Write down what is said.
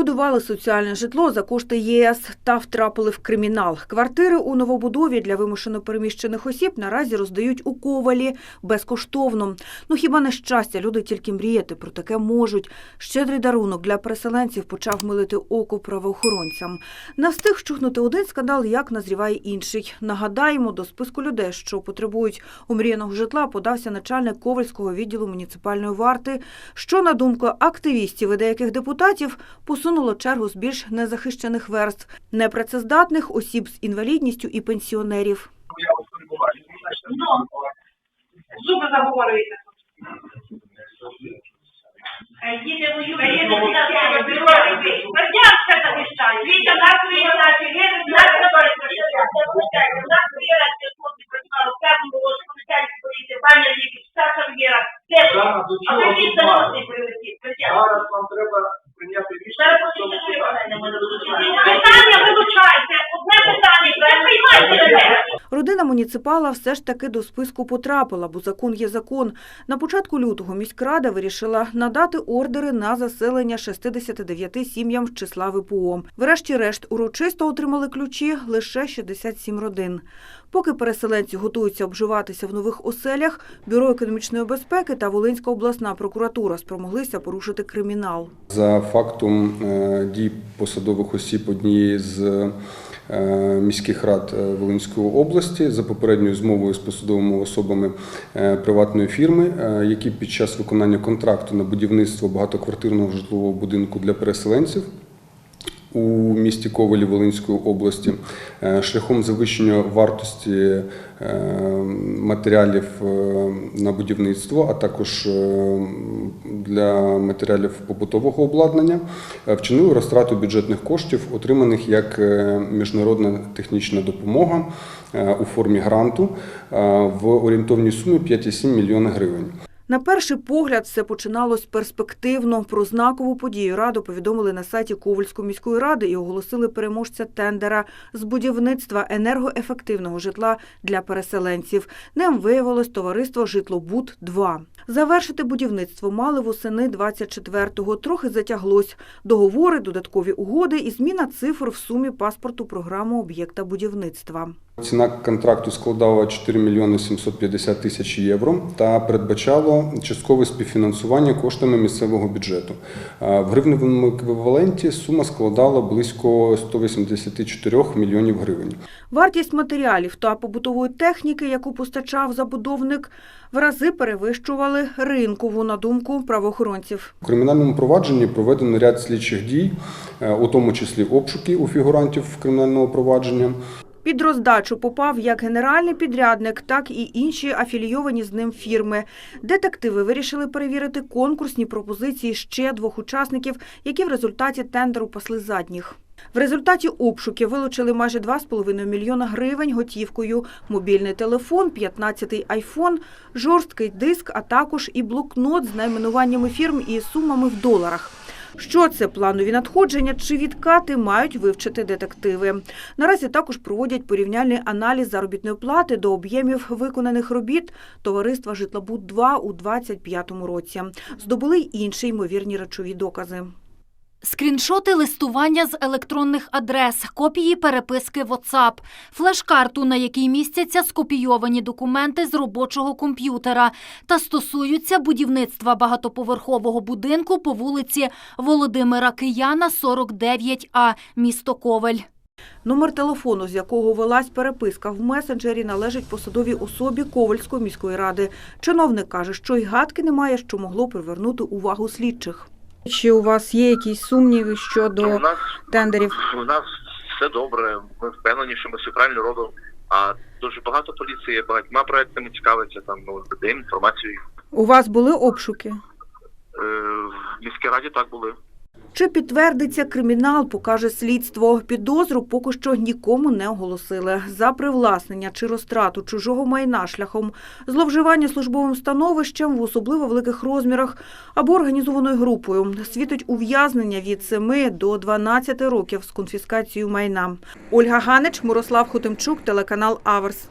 Будували соціальне житло за кошти ЄС та втрапили в кримінал. Квартири у новобудові для вимушено переміщених осіб наразі роздають у ковалі безкоштовно. Ну хіба не щастя, люди тільки мріяти про таке можуть. Щедрий дарунок для переселенців почав милити око правоохоронцям. Не встиг вщухнути один скандал, як назріває інший. Нагадаємо, до списку людей, що потребують омріяного житла, подався начальник Ковальського відділу муніципальної варти, що, на думку активістів і деяких депутатів, посунуло чергу з більш незахищених верств, непрацездатних осіб з інвалідністю і пенсіонерів. Ну, зуби заговорюєте. Діти воюють. Вітя, нас нас. Нас хлопці працювали поліції, пані. Де ви? А. Зараз вам треба Родина муніципала все ж таки до списку потрапила, бо закон є закон. На початку лютого міськрада вирішила надати ордери на заселення 69 сім'ям з числа ВПО. Врешті-решт урочисто отримали ключі лише 67 родин. Поки переселенці готуються обживатися в нових оселях, Бюро економічної безпеки та Волинська обласна прокуратура спромоглися порушити кримінал. За фактом е, дій посадових осіб однієї з е, міських рад е, Волинської області за попередньою змовою з посадовими особами приватної фірми, які під час виконання контракту на будівництво багатоквартирного житлового будинку для переселенців. У місті Ковелі Волинської області е, шляхом завищення вартості е, матеріалів е, на будівництво, а також для матеріалів побутового обладнання, вчинили розтрату бюджетних коштів, отриманих як міжнародна технічна допомога у формі гранту в орієнтовній сумі 5,7 мільйона гривень. На перший погляд все починалось перспективно. Про знакову подію раду повідомили на сайті Ковальської міської ради і оголосили переможця тендера з будівництва енергоефективного житла для переселенців. Ним виявилось товариство Житлобуд-2. Завершити будівництво мали восени 24-го. Трохи затяглось. Договори, додаткові угоди і зміна цифр в сумі паспорту програми об'єкта будівництва. Ціна контракту складала 4 мільйони 750 тисяч євро та передбачало часткове співфінансування коштами місцевого бюджету. В гривневому еквіваленті сума складала близько 184 мільйонів гривень. Вартість матеріалів та побутової техніки, яку постачав забудовник, в рази перевищували ринкову, на думку правоохоронців. У кримінальному провадженні проведено ряд слідчих дій, е, у тому числі обшуки у фігурантів кримінального провадження. Під роздачу попав як генеральний підрядник, так і інші афілійовані з ним фірми. Детективи вирішили перевірити конкурсні пропозиції ще двох учасників, які в результаті тендеру пасли задніх. В результаті обшуків вилучили майже 2,5 мільйона гривень готівкою, мобільний телефон, 15-й айфон, жорсткий диск, а також і блокнот з найменуваннями фірм і сумами в доларах. Що це планові надходження чи відкати мають вивчити детективи. Наразі також проводять порівняльний аналіз заробітної плати до об'ємів виконаних робіт товариства Житлобуд-2 у 2025 році. Здобули й інші ймовірні речові докази. Скріншоти листування з електронних адрес, копії переписки WhatsApp, флеш-карту, на якій містяться скопійовані документи з робочого комп'ютера та стосуються будівництва багатоповерхового будинку по вулиці Володимира Кияна, 49А, місто Ковель. Номер телефону, з якого велась переписка в месенджері, належить посадовій особі Ковальської міської ради. Чиновник каже, що й гадки немає, що могло привернути увагу слідчих. Чи у вас є якісь сумніви щодо У нас тендерів? у нас все добре. Ми впевнені, що ми все правильно робимо. А дуже багато поліції багатьма проектами цікавиться. Там ну даємо інформацію. У вас були обшуки? Е, в міській раді так були. Чи підтвердиться кримінал, покаже слідство. Підозру поки що нікому не оголосили. За привласнення чи розтрату чужого майна шляхом зловживання службовим становищем в особливо великих розмірах або організованою групою світить ув'язнення від 7 до 12 років з конфіскацією майна. Ольга Ганич, Мирослав Хотимчук, телеканал Аверс.